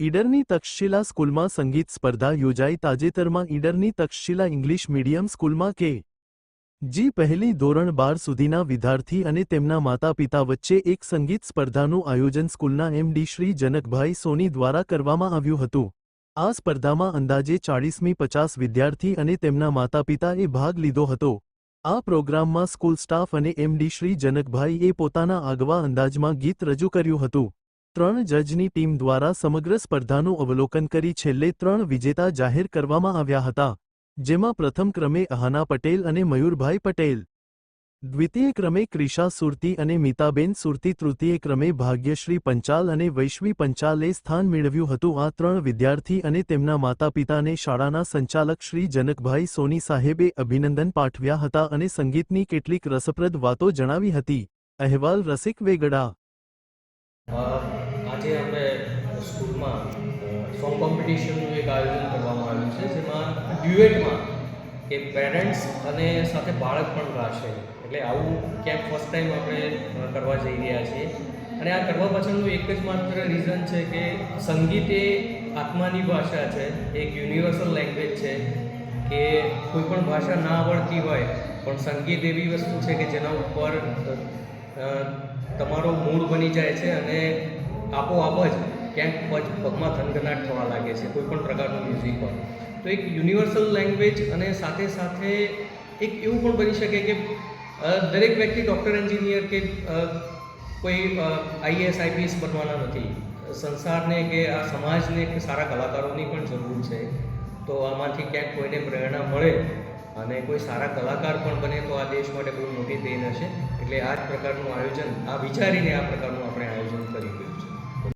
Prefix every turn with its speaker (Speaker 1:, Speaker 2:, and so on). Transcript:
Speaker 1: ઈડરની તક્ષશિલા સ્કૂલમાં સંગીત સ્પર્ધા યોજાઈ તાજેતરમાં ઈડરની તક્ષશિલા ઇંગ્લિશ મીડિયમ સ્કૂલમાં કે. જી પહેલી ધોરણ બાર સુધીના વિદ્યાર્થી અને તેમના માતા પિતા વચ્ચે એક સંગીત સ્પર્ધાનું આયોજન સ્કૂલના એમડી શ્રી જનકભાઈ સોની દ્વારા કરવામાં આવ્યું હતું. આ સ્પર્ધામાં અંદાજે ચાળીસમી પચાસ વિદ્યાર્થી અને તેમના માતા પિતાએ ભાગ લીધો હતો. આ પ્રોગ્રામમાં સ્કૂલ સ્ટાફ અને એમડી શ્રી જનકભાઈએ પોતાના આગવા અંદાજમાં ગીત રજૂ કર્યું હતું. ત્રણ જજની ટીમ દ્વારા સમગ્ર સ્પર્ધાનું અવલોકન કરી છેલ્લે ત્રણ વિજેતા જાહેર કરવામાં આવ્યા હતા, જેમાં પ્રથમ ક્રમે અહાના પટેલ અને મયુરભાઈ પટેલ. દ્વિતીય ક્રમે ક્રિશા સુરતી અને મીતાબેન સુરતી, તૃતીય ક્રમે ભાગ્યશ્રી પંચાલ અને વૈશ્વી પંચાલે સ્થાન મેળવ્યું હતું. આ ત્રણ વિદ્યાર્થી અને તેમના માતા પિતાને શાળાના સંચાલક શ્રી જનકભાઈ સોની સાહેબે અભિનંદન પાઠવ્યા હતા અને સંગીતની કેટલીક રસપ્રદ વાતો જણાવી હતી. અહેવાલ રસિક વેગડા.
Speaker 2: આજે આપણે સ્કૂલમાં સોંગ કોમ્પિટિશનનું એક આયોજન કરવામાં આવ્યું છે, જેમાં ડ્યુએટમાં કે પેરેન્ટ્સ અને સાથે બાળક પણ ગાશે. એટલે આવું ક્યાંક ફર્સ્ટ ટાઈમ આપણે કરવા જઈ રહ્યા છીએ. અને આ કરવા પાછળનું એક જ માત્ર રીઝન છે કે સંગીત એ આત્માની ભાષા છે, એક યુનિવર્સલ લેંગ્વેજ છે, કે કોઈ પણ ભાષા ના આવડતી હોય, પણ સંગીત એવી વસ્તુ છે કે જેના ઉપર તમારો મૂડ બની જાય છે અને આપોઆપ જ ક્યાંક પગ પગમાં થનગનાટ થવા લાગે છે, કોઈ પણ પ્રકારનું મ્યુઝિક હોય. તો એક યુનિવર્સલ લેંગ્વેજ અને સાથે સાથે એક એવું પણ બની શકે કે દરેક વ્યક્તિ ડૉક્ટર એન્જિનિયર કે કોઈ આઈએસ આઈપીએસ બનવાના નથી. સંસારને કે આ સમાજને કે સારા કલાકારોની પણ જરૂર છે. તો આમાંથી ક્યાંક કોઈને પ્રેરણા મળે અને કોઈ સારા કલાકાર પણ બને તો આ દેશ માટે બહુ મોટી દેન હશે. એટલે આ જ પ્રકારનું આયોજન, આ વિચારીને આ પ્રકારનું આપણે આયોજન કર્યું